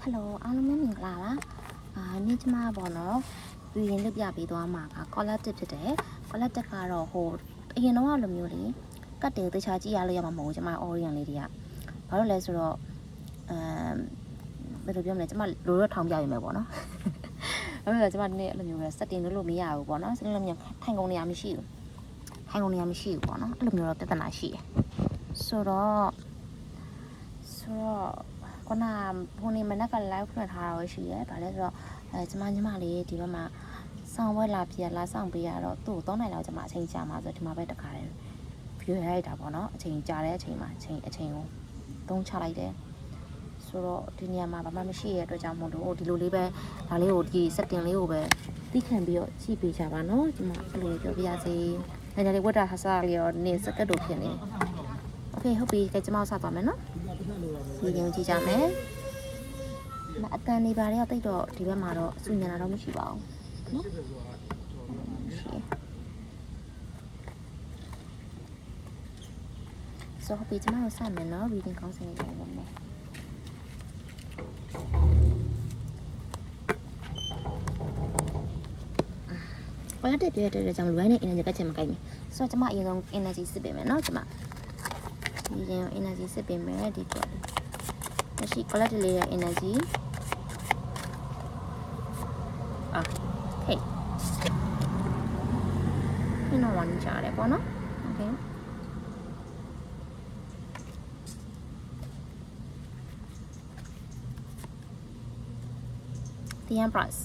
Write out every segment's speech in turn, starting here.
ဟယ်လိုအားလုံးပဲမင်္ဂလာပါအာနေ့ကျမပေါ့နော်ပြီးရင်လွတ်ပြပေးသွားမှာက collective ဖြစ်တယ် collective ကတော့ဟိုအရင်တော့လိုမျိုးလေကတ်တယ်တခြားကြည့်ရလို့ရမှာမဟုတ်ဘူးကျမ orient လေးတွေကဘာလို့လဲဆိုတော့အမ်ဘယ်လိုပြောမလဲကျမလိုတော့ထောင်ပြရမယ်ပေါ့နော်အဲ့ဒါကျမဒီနေ့အဲ့လိုမျိုးလဲ setting လုပ်လို့မရဘူးပေါ့နော် setting လုပ်မြထိုင်ကုန်နေရမရှိဘူးထိုင်ကုန်နေရမရှိဘူးပေါ့နော်အဲ့လိုမျိုးတော့ပြဿနာရှိတယ်ဆိုတော့ဆိုတော့ ခုနဘုန်းနေမနက်က live ဖွင့်ထားတာရှိရဲဗာလဲဆိုတော့အဲကျမညီမလေးဒီဘက်မှာဆောင်းဝဲလာပြလာဆောင်ပေးရတော့သူ့ကို3နိုင်လောက်ကျမအချိန်ကြာမှာဆိုဒီမှာပဲတခါတည်း view ရလိုက်တာပေါ့နော်အချိန်ကြာတဲ့အချိန်မှာအချိန်အချိန်ကိုသုံးချလိုက်တယ်ဆိုတော့ဒီနေရာမှာဘာမှမရှိရတဲ့အတွက်ကြောင့်မို့လို့ဒီလိုလေးပဲဒါလေးကိုဒီ setting လေးကိုပဲသိခံပြီးတော့ကြည့်ပေးကြပါနော်ဒီမှာအဲ့လိုပြောပြရစီဒါကြလေးဝတ်တာဟာစားလေးရောနေစကတ်တို့ဖြစ်နေ Okay ဟုတ်ပြီကြကျမစသွားမယ်နော် ဒီရင်ကြည့်ကြမယ်။မအတန်နေပါတော့တိတ်တော့ဒီဘက်မှာတော့စူညံတာတော့မရှိပါဘူး။နော်။ရှိ။ဆိုတော့ဒီကျမတို့စမယ်နော် reading ကောင်းစင်လေးတွေဝင်မယ်။ဘာလို့တက်ပြရတဲ့ကြောင့်လွမ်းနေ energy ကချက်မကိုက်ဘူး။ဆိုတော့ကျမအရင်ဆုံး energy စစ်ပေးမယ်နော်ကျမ။ဒီရင် energy စစ်ပေးမယ်ဒီတော့ လက်ရှိ collect လေးရဲ့ energy အာဟေးဒီတော့ဝန်ကြရတယ်ပေါ့နော် okay ဒီ price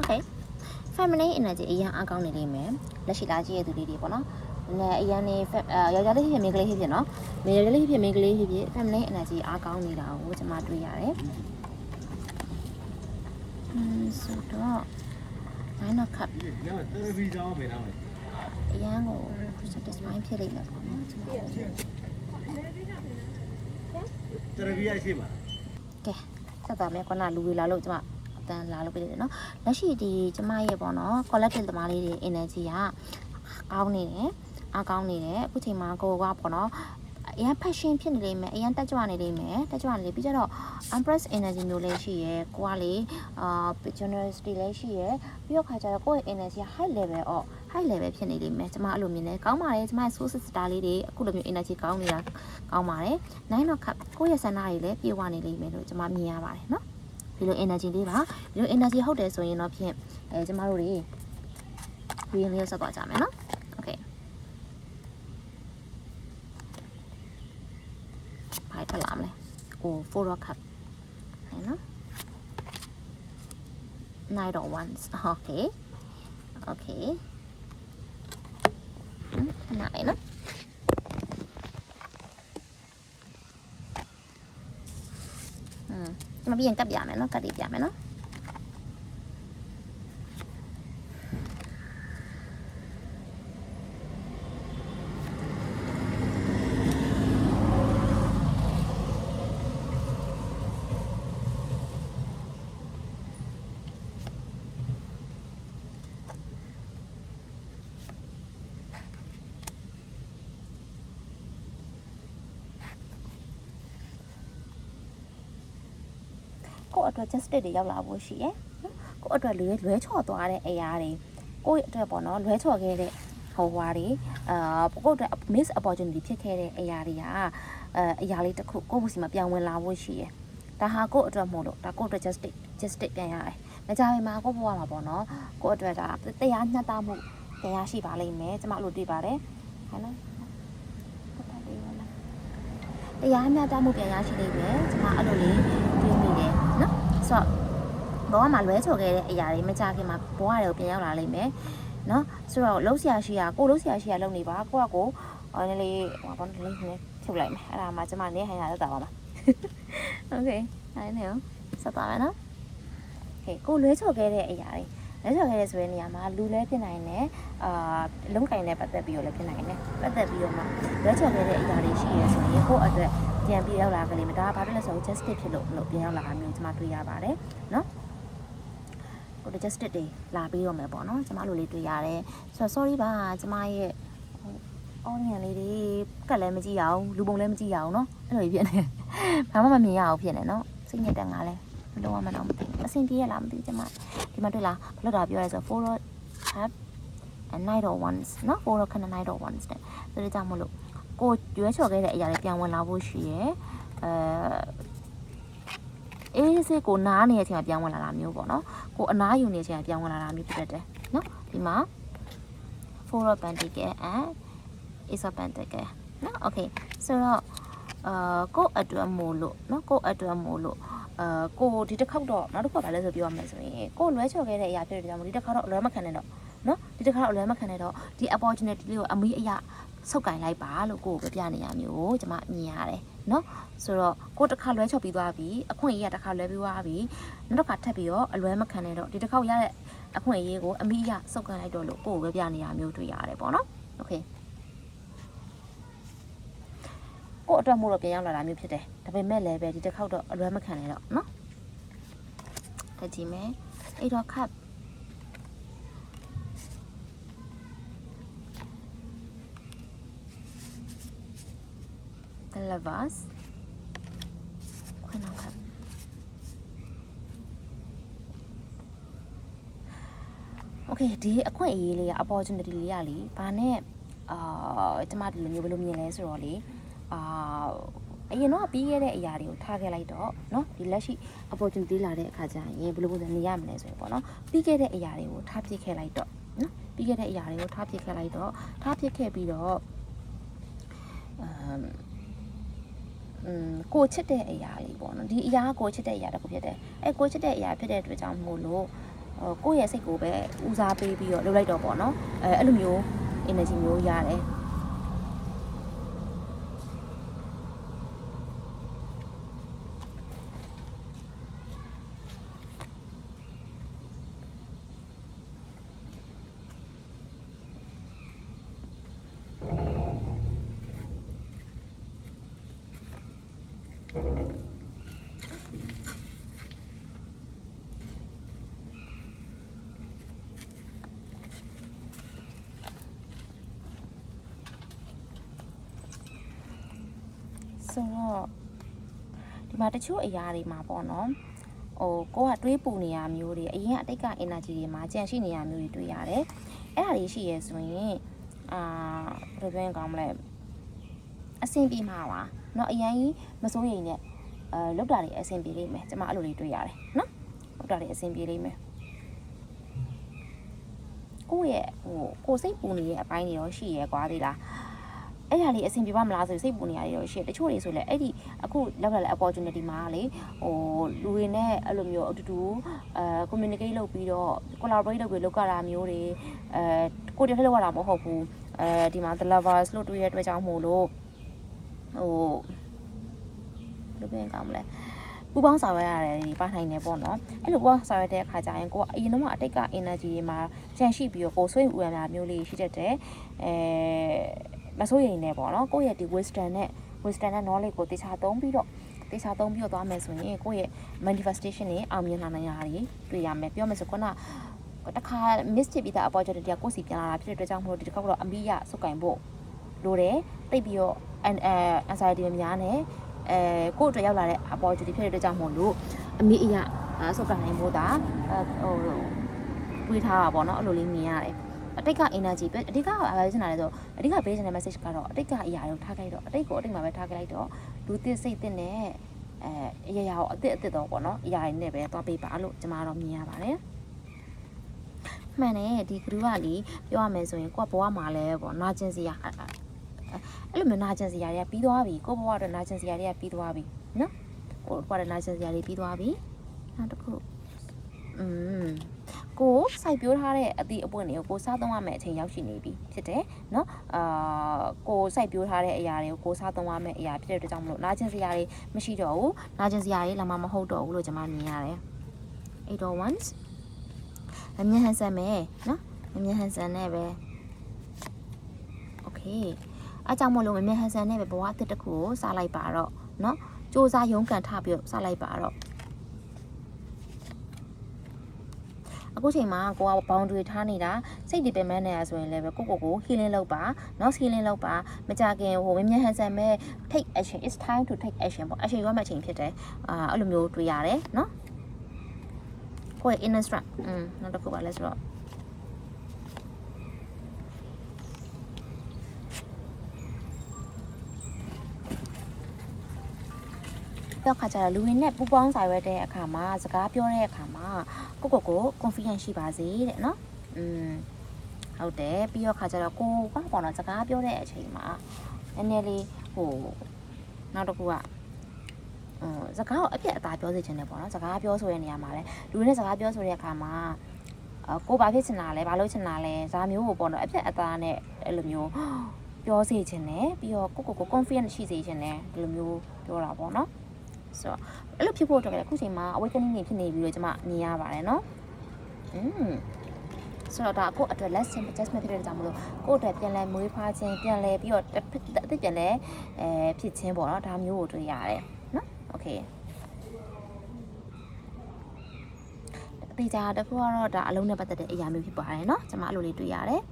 okay feminine energy အရင်အကောင်းနေလိမ့်မယ်လက်ရှိလာကြည့်ရတဲ့သူလေးတွေပေါ့နော် နဲ့အရင်နေယောက်ျားလေးဖြစ်ဖြစ်မိန်းကလေးဖြစ်ဖြစ်နော်မိန်းကလေးဖြစ်ဖြစ်မိန်းကလေးဖြစ်ဖြစ် feminine energy အားကောင်းနေတာကိုကျွန်မတွေ့ရတယ်อืมဆိုတော့ nine of cup ညတယ်ဗီကြောင်းပဲထားမယ်အရန်ကို satisfy ဖြစ်လိမ့်မယ်ပေါ့နော်ကျွန်မတယ်ဗီရရှိမှာကဲဆက်သွားမယ်ခုနလူဝေလာလို့ကျွန်မအတန်လာလို့ပြတယ်နော်လက်ရှိဒီကျွန်မရဲ့ပေါ့နော် collective သမားလေးတွေ energy ကကောင်းနေတယ် အားကောင်းနေတယ်အခုချိန်မှာကိုကပေါ့နော်အရင် passion ဖြစ်နေလိမ့်မယ်အရင်တက်ကြွနေလိမ့်မယ်တက်ကြွနေလေပြီးကြတော့ impress energy မျိုးလေးရှိရယ်ကိုကလေအာ generosity လေးရှိရယ်ပြီးတော့ခါကျတော့ကိုယ့်ရဲ့ energy က high level အော့ high level ဖြစ်နေလိမ့်မယ်ကျွန်မအဲ့လိုမြင်တယ်ကောင်းပါတယ်ကျွန်မရဲ့ source star လေးတွေအခုလိုမျိုး energy ကောင်းနေတာကောင်းပါတယ်9တော့ခပ်ကိုယ့်ရဲ့ဆန္ဒတွေလည်းပြေဝနေလိမ့်မယ်လို့ကျွန်မမြင်ရပါတယ်နော်ဒီလို energy လေးပါဒီလို energy ဟုတ်တယ်ဆိုရင်တော့ဖြင့်အဲကျွန်မတို့တွေ green လေးဆက်သွားကြမယ်နော် okay ဘာထလာမလဲဟို4 rock cup ဟဲ့နော် nine or ones okay okay ခဏလေးနော်อืมမပြီးရင်ကပ်ပြမယ်နော်ကပ်လေးပြမယ်နော် ကိုယ့်အတွက် justice တွေရောက်လာဖို့ရှိရယ်နော်ကိုယ့်အတွက်လွဲလွဲချော်သွားတဲ့အရာတွေကိုယ့်အတွက်ပေါ့နော်လွဲချော်ခဲ့တဲ့ဟိုဟွာတွေအာကိုယ့်အတွက် miss opportunity ဖြစ်ခဲ့တဲ့အရာတွေကအဲအရာလေးတစ်ခုကိုယ့်ဘုစီမှာပြောင်းဝင်လာဖို့ရှိရယ်ဒါဟာကိုယ့်အတွက်မဟုတ်လို့ဒါကိုယ့်အတွက် justice justice ပြန်ရတယ်မကြခင်မှာကိုယ့်ဘဝမှာပေါ့နော်ကိုယ့်အတွက်ဒါတရားမျှတမှုတရားရှိပါလိမ့်မယ်ကျမတို့တွေ့ပါတယ်ဟဲ့နော်တရားမျှတမှုပြန်ရရှိလိမ့်မယ်ကျမအဲ့လိုလေးတွေ့မိတယ် နော်ဆိုတော့ဘဝမှာလွဲချော်ခဲ့တဲ့အရာတွေမကြခင်မှာဘဝတွေကိုပြန်ရောက်လာလိမ့်မယ်နော်ဆိုတော့လှုပ်ရှားရှိရကိုလှုပ်ရှားရှိရလုံနေပါကိုကကိုဟိုနည်းလေးဟိုဘာလို့လဲနည်းဖြုတ်လိုက်မယ်အဲ့ဒါမှကျမနေဟန်ရသက်တာပါမှာโอเคအဲ့နေရောစပါမယ်နော်โอเคကိုလွဲချော်ခဲ့တဲ့အရာတွေလွဲချော်ခဲ့တဲ့ဆိုတဲ့နေရာမှာလူလဲဖြစ်နိုင်တယ်အာလုံးကင်နဲ့ပတ်သက်ပြီးတော့လည်းဖြစ်နိုင်တယ်ပတ်သက်ပြီးတော့မှလွဲချော်ခဲ့တဲ့အရာတွေရှိရဆိုရင်ကိုယ့်အတွက် ပြန်ပြီးရောက်လာကလေးမဒါဘာဖြစ်လဲဆိုတော့ justice ဖြစ်လို့လို့ပြန်ရောက်လာတာမျိုးကျွန်မတွေ့ရပါတယ်နော်ကိုတ justice တွေလာပြီးတော့မယ်ပေါ့နော်ကျွန်မလိုလေးတွေ့ရတယ်ဆိုတော့ sorry ပါကျွန်မရဲ့ audience လေးတွေကလည်းမကြည့်ရအောင်လူပုံလည်းမကြည့်ရအောင်နော်အဲ့လိုဖြစ်နေဘာမှမမြင်ရအောင်ဖြစ်နေနော်စိတ်ညစ်တဲ့ငါလဲဘယ်လိုမှမတော့မသိအဆင်ပြေရလားမသိကျွန်မဒီမှာတွေ့လားဘလို့တာပြောရဲဆိုတော့ for have and night or once နော် for ခဏ night or once တဲ့ဒါကြောင့်မလို့ ကိုရွေးချော်ခဲ့တဲ့အရာတွေပြန်ဝင်လာဖို့ရှိရယ်အဲအေးစစ်ကိုနားနေတဲ့အချိန်မှာပြန်ဝင်လာတာမျိုးပေါ့နော်ကိုအနားယူနေတဲ့အချိန်မှာပြန်ဝင်လာတာမျိုးဖြစ်တတ်တယ်နော်ဒီမှာ forward pentacle and ace of pentacle နော် okay ဆိုတော့အာကိုယ့်အတွက်မို့လို့နော်ကိုယ့်အတွက်မို့လို့အာကိုဒီတစ်ခေါက်တော့နောက်တစ်ခေါက်ပါလဲဆိုပြောရမယ်ဆိုရင်ကိုလွဲချော်ခဲ့တဲ့အရာဖြစ်တဲ့ကြောင့်မို့ဒီတစ်ခါတော့အလွဲမခံနဲ့တော့နော်ဒီတစ်ခါတော့အလွဲမခံနဲ့တော့ဒီ opportunity လေးကိုအမီးအရာ ဆုတ်ကင်လိုက်ပါလို့ကိုကိုပြပြနေရမျိုးကျွန်မမြင်ရတယ်နော်ဆိုတော့ကိုတစ်ခါလွဲချော်ပြီးသွားပြီအခွင့်အရေးကတစ်ခါလွဲပြီးသွားပြီနောက်တစ်ခါထပ်ပြီးတော့အလွဲမခံနဲ့တော့ဒီတစ်ခေါက်ရတဲ့အခွင့်အရေးကိုအမီးအရာဆုတ်ကင်လိုက်တော့လို့ကိုကိုပြပြနေရမျိုးတွေ့ရတယ်ပေါ့နော်โอเค ကို့အတွက်မို့တော့ပြန်ရောက်လာတာမျိုးဖြစ်တယ်ဒါပေမဲ့လည်းပဲဒီတစ်ခေါက်တော့အလွဲမခံနဲ့တော့နော်တက်ကြည့်မယ်အဲ့တော့ခ ပ်တလဗတ်ခွန်းအောင်ခပ်โอเคဒီအခွင့်အရေးလေးက opportunity လေးရလေဘာနဲ့အာကျမဒီလိုမျိုးဘယ်လိုမြင်လဲဆိုတော့လေ အာအရင်တော့ပြီးခဲ့တဲ့အရာတွေကိုထားခဲ့လိုက်တော့เนาะဒီလက်ရှိ opportunity လာတဲ့အခါကျရင်ဘယ်လိုပုံစံနေရမလဲဆိုရင်ပေါ့เนาะပြီးခဲ့တဲ့အရာတွေကိုထားပစ်ခဲ့လိုက်တော့เนาะပြီးခဲ့တဲ့အရာတွေကိုထားပစ်ခဲ့လိုက်တော့ထားပစ်ခဲ့ပြီးတော့အမ်อืม ကိုချစ်တဲ့အရာလေးပေါ့နော်ဒီအရာကကိုချစ်တဲ့အရာတစ်ခုဖြစ်တယ်အဲကိုချစ်တဲ့အရာဖြစ်တဲ့အတွက်ကြောင့်မို့လို့ဟိုကိုယ့်ရဲ့စိတ်ကိုပဲဦးစားပေးပြီးတော့လုပ်လိုက်တော့ပေါ့နော်အဲအဲ့လိုမျိုး energy မျိုးရတယ် ဆိုတော့ဒီမှာတချို့အရာတွေမှာပေါ့နော်ဟိုကိုကတွေးပူနေရမျိုးတွေအရင်အတိတ်က energy တွေမှာကြံရှိနေရမျိုးတွေတွေ့ရတယ်အဲ့ဒါတွေရှိရဲဆိုရင်အာဘယ်လိုပြောရင်ကောင်းမလဲအဆင်ပြေမှာပါเนาะအရင်ကြီးမစိုးရိမ်နဲ့အဲလောက်တာတွေအဆင်ပြေလိမ့်မယ်ကျွန်မအဲ့လိုလေးတွေ့ရတယ်เนาะလောက်တာတွေအဆင်ပြေလိမ့်မယ်ကိုယ့်ရဲ့ဟိုကိုယ်စိတ်ပူနေတဲ့အပိုင်းတွေရောရှိရဲကွာသေးလား အဲ့ဒါလေးအဆင်ပြေပါမလားဆိုစိတ်ပူနေရတယ်ရောရှိတယ်တချို့တွေဆိုလဲအဲ့ဒီအခုလောက်လာတဲ့ opportunity မှာလေဟိုလူတွေနဲ့အဲ့လိုမျိုးအတူတူအဲ communicate လုပ်ပြီးတော့ collaborate လုပ်ပြီးလုပ်ကြတာမျိုးတွေအဲကိုတည်းထလောက်ရတာမဟုတ်ဘူးအဲဒီမှာ the lovers လို့တွေ့ရတဲ့အတွက်ကြောင့်မို့လို့ဟိုဘယ်လိုပြန်ကောင်းမလဲပူပေါင်းဆောင်ရွက်ရတယ်ဒီပါနိုင်တယ်ပေါ့နော်အဲ့လိုပူပေါင်းဆောင်ရွက်တဲ့အခါကျရင်ကိုကအရင်တော့အတိတ်က energy တွေမှာကြန့်ရှိပြီးတော့ကိုဆွေးဥရများမျိုးလေးရှိတတ်တယ်အဲ မဆိုးရင်လည်းပေါ့နော်ကိုယ့်ရဲ့ဒီ wisdom နဲ့ wisdom နဲ့ knowledge ကိုတေချာသုံးပြီးတော့တေချာသုံးပြီးတော့သွားမယ်ဆိုရင်ကိုယ့်ရဲ့ manifestation တွေအောင်မြင်လာနိုင်တာတွေတွေ့ရမယ်ပြောမယ်ဆိုခုနတခါ miss ဖြစ်ပြီးသား opportunity ကကိုယ့်စီပြန်လာတာဖြစ်တဲ့အတွက်ကြောင့်မလို့ဒီတစ်ခါတော့အမိရစုပ်ကင်ဖို့လိုတယ်တိတ်ပြီးတော့ anxiety များနဲ့အဲကိုယ့်အတွက်ရောက်လာတဲ့ opportunity ဖြစ်တဲ့အတွက်ကြောင့်မို့လို့အမိအရာဆုတ်ကနိုင်ဖို့ဒါဟိုတွေးထားတာပေါ့နော်အဲ့လိုလေးမြင်ရတယ် အတိတ်က energy ပဲအတိတ်ကဘာပဲချင်တာလဲဆိုအတိတ်ကပေးချင်တဲ့ message ကတော့အတိတ်ကအရာတွေကိုထားခဲ့တော့အတိတ်ကိုအတိတ်မှာပဲထားခဲ့လိုက်တော့လူသစ်စိတ်သစ်နဲ့အဲအရာရာကိုအသစ်အသစ်တော့ပေါ့နော်အရာတွေနဲ့ပဲသွားပေးပါလို့ကျွန်မတော့မြင်ရပါတယ်မှန်တယ်ဒီကရူကလေပြောရမယ်ဆိုရင်ကိုကဘဝမှာလဲပေါ့နာကျင်စရာအဲ့လိုမျိုးနာကျင်စရာတွေကပြီးသွားပြီကိုဘဝအတွက်နာကျင်စရာတွေကပြီးသွားပြီနော်ကိုဘဝအတွက်နာကျင်စရာတွေပြီးသွားပြီနောက်တစ်ခုอืม ကိုစိုက်ပျိုးထားတဲ့အသည့်အပွင့်တွေကိုကိုစားသုံးရမယ့်အချိန်ရောက်ရှိနေပြီဖြစ်တယ်เนาะအာကိုစိုက်ပျိုးထားတဲ့အရာတွေကိုကိုစားသုံးရမယ့်အရာဖြစ်တဲ့အတွက်ကြောင့်မလို့နာကျင်စရာတွေမရှိတော့ဘူးနာကျင်စရာတွေလာမမဟုတ်တော့ဘူးလို့ကျွန်မမြင်ရတယ်801အမြင်ဟန်ဆန်မယ်เนาะအမြင်ဟန်ဆန်နဲ့ပဲโอเคအားကြောင့်မလို့မမြင်ဟန်ဆန်နဲ့ပဲဘဝအသစ်တစ်ခုကိုစားလိုက်ပါတော့เนาะစူးစမ်းရုန်းကန်ထပြီးတော့စားလိုက်ပါတော့ အခုချိန်မှာကိုကဘောင်တွေထားနေတာစိတ်ဒီပင်မနေရဆိုရင်လည်းပဲကိုကိုကို healing လုပ်ပါ not healing လုပ်ပါမကြခင်ဟိုဝင်းမြန်ဟန်ဆန်မဲ့ take action it's time to take action ပေါ့ action ရမယ့်အချိန်ဖြစ်တယ်အာအဲ့လိုမျိုးတွေ့ရတယ်နော်ကိုရဲ့ inner strength อืมနောက်တစ်ခုပါလဲဆိုတော့တော့ခါကျတော့လူတွေနဲ့ပူပေါင်းစာရွက်တဲ့အခါမှာစကားပြောတဲ့အခါမှာ ကိုကိုကို confidence ရှိပါစေတဲ့နော်อืมဟုတ်တယ်ပြီးတော့ခါကြတော့ကိုကပေါ့နော်စကားပြောတဲ့အချိန်မှာနည်းနည်းလေးဟိုနောက်တစ်ခုကဟိုစကားကိုအပြက်အသားပြောစေချင်တယ်ပေါ့နော်စကားပြောဆိုတဲ့နေရာမှာလဲလူတွေနဲ့စကားပြောဆိုတဲ့အခါမှာအကိုဘာဖြစ်ချင်တာလဲဘာလုပ်ချင်တာလဲဇာမျိုးကိုပေါ့နော်အပြက်အသားနဲ့အဲ့လိုမျိုးပြောစေချင်တယ်ပြီးတော့ကိုကိုကို confident ရှိစေချင်တယ်ဒီလိုမျိုးပြောတာပေါ့နော် ဆိုတော့အဲ့လိုဖြစ်ဖို့အတွက်လည်းအခုချိန်မှာ awakening နေဖြစ်နေပြီးတော့ကျွန်မနေရပါတယ်နော်อืมဆိုတော့ဒါကိုအတွက် lesson adjustment ဖြစ်တဲ့ကြောင့်မလို့ကိုအတွက်ပြန်လဲမွေးဖွားခြင်းပြန်လဲပြီးတော့အသက်ပြန်လဲအဲဖြစ်ခြင်းပေါ့နော်ဒါမျိုးကိုတွေ့ရတယ်နော် okay အသေးချာတစ်ခုကတော့ဒါအလုံးနဲ့ပတ်သက်တဲ့အရာမျိုးဖြစ်ပါတယ်နော်ကျွန်မအဲ့လိုလေးတွေ့ရတယ်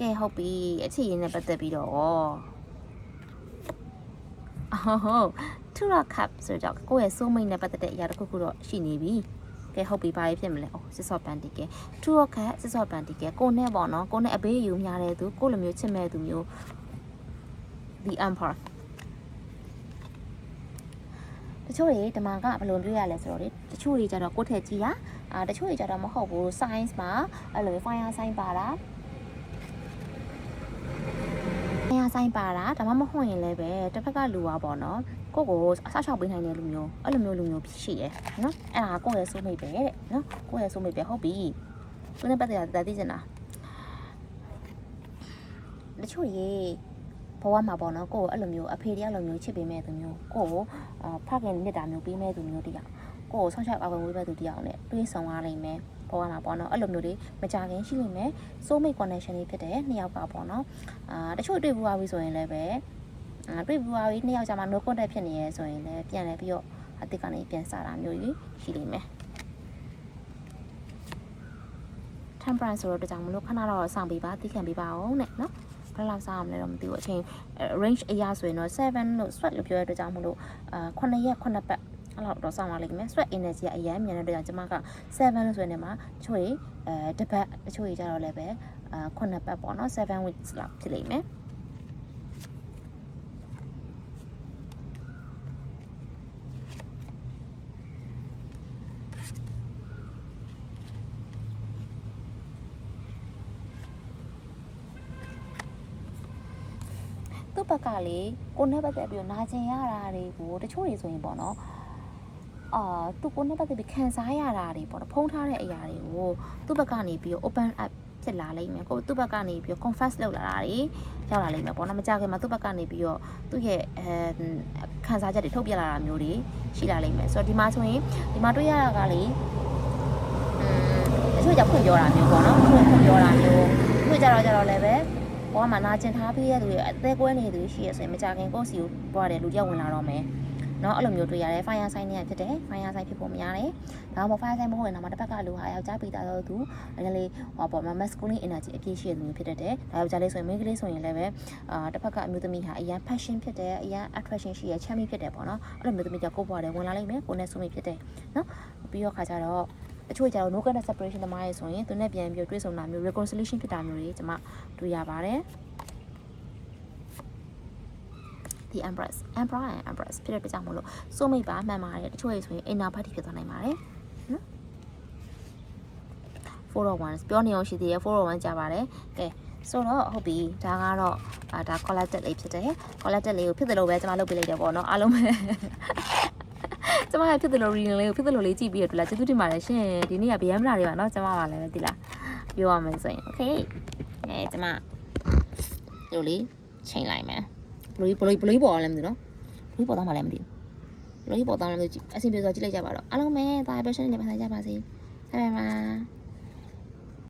ကဲဟုတ်ပြီအခြေအနေနဲ့ပတ်သက်ပြီးတော့ဟောဟုတ် ထူရကပ်ဆိုတော့ကိုယ့်ရဲ့စိုးမိတ်နဲ့ပတ်သက်တဲ့အရာတစ်ခုခုတော့ရှိနေပြီကဲဟုတ်ပြီဘာဖြစ်မလဲအော်စစ်စော့ပန်တီကဲထူရကပ်စစ်စော့ပန်တီကဲကိုနဲ့ပေါ့နော်ကိုနဲ့အဘေးယူများတဲ့သူကိုလိုမျိုးချစ်မဲ့သူမျိုး the emperor တချို့တွေဒီမှာကဘယ်လိုပြောရလဲဆိုတော့လေတချို့တွေကြတော့ကိုယ့်ထက်ကြီးတာအာတချို့တွေကြတော့မဟုတ်ဘူး science မှာအဲ့လို fire sign ပါတာ fire sign ပါတာဒါမှမဟုတ်ရင်လည်းပဲတစ်ဖက်ကလူပါပေါ့နော် ကိုယ့်ကိုအဆောက်အအုံပေးနိုင်တဲ့လူမျိုးအဲ့လိုမျိုးလူမျိုးရှိရယ်နော်အဲ့ဒါကိုယ့်ရဲ့စိုးမိတ်ပဲတဲ့နော်ကိုယ့်ရဲ့စိုးမိတ်ပဲဟုတ်ပြီသူနဲ့ပတ်သက်တာသိချင်တာတချို့ရေဘဝမှာပေါ့နော်ကိုယ့်ကိုအဲ့လိုမျိုးအဖေတရားလိုမျိုးချစ်ပေးမဲ့သူမျိုးကိုယ့်ကိုအာဖခင်မြစ်တာမျိုးပေးမဲ့သူမျိုးတယောက်ကိုယ့်ကိုဆောက်ရှောက်အဝင်ဝေးမဲ့သူတယောက်နဲ့တွေးဆောင်ရနိုင်မယ်ဘဝမှာပေါ့နော်အဲ့လိုမျိုးတွေမကြခင်ရှိနေမယ် soul mate connection တွေဖြစ်တယ်နှစ်ယောက်ကပေါ့နော်အာတချို့တွေ့ဘူးပါပြီဆိုရင်လည်းပဲ အာတွေ့ဘူးပါပြီနှစ်ယောက်ကြာမှ no contact ဖြစ်နေရဲဆိုရင်လည်းပြန်လဲပြီးတော့အတိတ်ကနေပြန်စားတာမျိုးကြီးရှိလိမ့်မယ် temperance ဆိုတော့တကြောင်မလို့ခဏတော့စောင့်ပေးပါသိခံပေးပါအောင်နဲ့နော်ဘယ်လောက်စောင့်အောင်လဲတော့မသိဘူးအချိန် range အရာဆိုရင်တော့7လို့ sweat လို့ပြောရတဲ့အတွက်ကြောင့်မလို့အာ9ရက်9ပတ်အဲ့လောက်တော့စောင့်ပါလိမ့်မယ် sweat energy ကအရင်မြန်တဲ့အတွက်ကြောင့်ကျွန်မက7လို့ဆိုရင်ဒီမှာတချို့ကြီးအဲတစ်ပတ်တချို့ကြီးကြတော့လည်းပဲအာ9ပတ်ပေါ့နော်7 weeks လောက်ဖြစ်လိမ့်မယ် သူ့ဘက်ကလေကိုနဲ့ပတ်သက်ပြီးတော့နာကျင်ရတာတွေကိုတချို့တွေဆိုရင်ပေါ့နော်အာသူကိုနဲ့ပတ်သက်ပြီးခံစားရတာတွေပေါ့နော်ဖုံးထားတဲ့အရာတွေကိုသူ့ဘက်ကနေပြီးတော့ open up ဖြစ်လာလိမ့်မယ်ကိုသူ့ဘက်ကနေပြီးတော့ confess လုပ်လာတာတွေရောက်လာလိမ့်မယ်ပေါ့နော်မကြခင်မှာသူ့ဘက်ကနေပြီးတော့သူ့ရဲ့အဲခံစားချက်တွေထုတ်ပြလာတာမျိုးတွေရှိလာလိမ့်မယ်ဆိုတော့ဒီမှာဆိုရင်ဒီမှာတွေ့ရတာကလေอืมတချို့ကြောင့်ဖွင့်ပြောတာမျိုးပေါ့နော်ဖွင့်ဖွင့်ပြောတာမျိုးသူကြတော့ကြတော့လည်းပဲ ဘောမှာနာကျင်ထားပြီးရတဲ့သူတွေအသေးကွဲနေတဲ့သူတွေရှိရဆိုရင်မကြခင်ကိုယ့်စီကိုပွားတယ်လူကြောက်ဝင်လာတော့မယ်เนาะအဲ့လိုမျိုးတွေ့ရတယ် fire sign เนี่ยဖြစ်တယ် fire sign ဖြစ်ဖို့မရတယ်ဒါမှမဟုတ် fire sign မဟုတ်ရင်တော့မှတစ်ဖက်ကလူဟာယောက်ျားပိတာတော့သူနည်းနည်းလေးဟောပေါ့မှာ masculine energy အပြည့်ရှိတဲ့သူမျိုးဖြစ်တတ်တယ်ဒါယောက်ျားလေးဆိုရင်မိန်းကလေးဆိုရင်လည်းပဲအာတစ်ဖက်ကအမျိုးသမီးဟာအရန် passion ဖြစ်တယ်အရန် attraction ရှိရချမ်းမြေဖြစ်တယ်ပေါ့နော်အဲ့လိုမျိုးသမီးကကိုယ့်ဘဝထဲဝင်လာလိမ့်မယ်ကိုယ်နဲ့ဆိုမိဖြစ်တယ်เนาะပြီးတော့ခါကြတော့ အချို့ကျတော့ no contact separation သမားရေဆိုရင်သူနဲ့ပြန်ပြီးတွေ့ဆုံတာမျိုး reconciliation ဖြစ်တာမျိုးတွေကျွန်မတွေ့ရပါတယ် the empress emperor and empress ဖြစ်တဲ့အတွက်ကြောင့်မလို့စိုးမိတ်ပါမှန်ပါတယ်တချို့ရေဆိုရင် inner party ဖြစ်သွားနိုင်ပါတယ်နော်401ပြောနေအောင်ရှိသေးတယ်401ကြာပါတယ်ကဲဆိုတော့ဟုတ်ပြီဒါကတော့အာဒါ collected လေးဖြစ်တယ် collected လေးကိုဖြစ်တယ်လို့ပဲကျွန်မလုပ်ပေးလိုက်တယ်ပေါ့နော်အားလုံးပဲ ကျွန်မရဖြစ်တယ်လို့ reading လေးကိုဖြစ်တယ်လို့လေးကြည့်ပြီးရတူလားကျေးဇူးတင်ပါတယ်ရှင်ဒီနေ့ကဗျမ်းမလာတွေပါเนาะကျွန်မပါလည်းသိလားပြောရမယ်ဆိုရင် okay အဲကျွန်မဒီလိုလေးချိန်လိုက်မယ် ဘလို့ဘလို့ဘလို့ပေါ်အောင်လည်းမသိဘူးနော်ဘလို့ပေါ်တော့မှလည်းမသိဘူးဘလို့ပေါ်တော့လည်းမသိဘူးအဆင်ပြေဆိုကြည့်လိုက်ကြပါတော့အားလုံးပဲဒါပဲရှင်းနေပါစားကြပါစေဘိုင်ဘိုင်